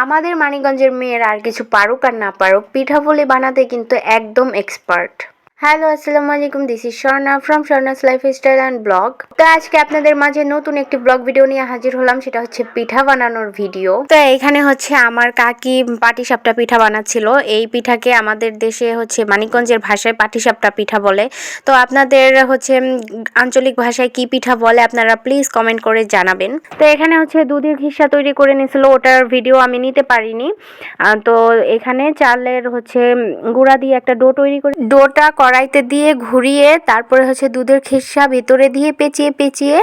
আমাদের মানিকগঞ্জের মেয়েরা আর কিছু পারুক আর না পারুক পিঠাপুলি বানাতে কিন্তু একদম এক্সপার্ট হ্যালো আসসালামু আলাইকুম this is Swarna from Swarna's lifestyle and blog তো আজকে আপনাদের মাঝে নতুন একটি ব্লগ ভিডিও নিয়ে হাজির হলাম, সেটা হচ্ছে পিঠা বানানোর ভিডিও তো এখানে হচ্ছে আমার কাকি পাটিসাপটা পিঠা বানাচ্ছিল। এই পিঠাকে আমাদের দেশে হচ্ছে মানিকগঞ্জের ভাষায় পাটিসাপটা পিঠা বলে। তো আপনাদের হচ্ছে আঞ্চলিক ভাষায় কি পিঠা বলে, আপনারা প্লিজ কমেন্ট করে জানাবেন। তো এখানে হচ্ছে দুধের খিসা তৈরি করে নিয়েছিল, ওটার ভিডিও আমি নিতে পারিনি। তো এখানে চালের হচ্ছে গুঁড়া দিয়ে একটা ডো তৈরি করে ডোটা কড়াইতে দিয়ে ঘুরিয়ে তারপরে হচ্ছে দুধের খিসা ভিতরে দিয়ে পেঁচিয়ে পেঁচিয়ে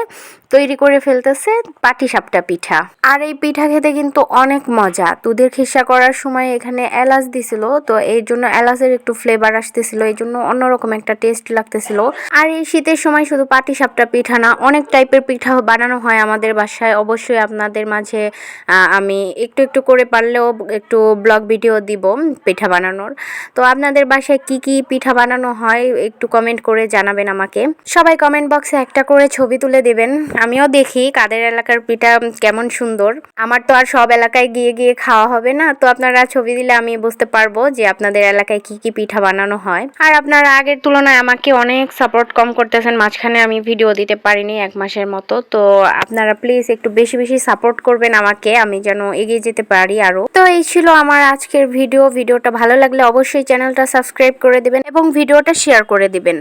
তৈরি করে ফেলতেছে পাটিসাপটা পিঠা। আর এই পিঠা খেতে কিন্তু অনেক মজা। দুধের খিসা করার সময় এখানে এলাচ দিছিল, তো এই জন্য এলাচের একটু ফ্লেভার আসতেছিল, এই জন্য অন্যরকম একটা টেস্ট লাগতেছিল। আর এই শীতের সময় শুধু পাটিসাপটা পিঠা না, অনেক টাইপের পিঠা বানানো হয় আমাদের বাসায়। অবশ্যই আপনাদের মাঝে আমি একটু একটু করে পারলেও একটু ব্লগ ভিডিও দিব পিঠা বানানোর। তো আপনাদের বাসায় কি কি পিঠা বানানো হয়, একটু কমেন্ট করে জানাবেন আমাকে। সবাই কমেন্ট বক্সে একটা করে ছবি তুলে দেবেন। আমিও দেখি কাদের এলাকার পিঠা কেমন সুন্দর। আমার তো আর সব এলাকায় গিয়ে গিয়ে খাওয়া হবে না, তো আপনারা ছবি দিলে আমি বুঝতে পারব যে আপনাদের এলাকায় কি কি পিঠা বানানো হয়। আর আপনারা আগের তুলনায় আমাকে অনেক সাপোর্ট কম করতেছেন, মাঝখানে আমি ভিডিও দিতে পারিনি এক মাসের মতো, তো আপনারা প্লিজ একটু বেশি বেশি সাপোর্ট করবেন আমাকে, আমি যেন এগিয়ে যেতে পারি আরও। তো এই ছিল আমার আজকের ভিডিও ভিডিওটা ভালো লাগলে অবশ্যই চ্যানেলটা সাবস্ক্রাইব করে দিবেন এবং ভিডিওটা শেয়ার করে দিবেন।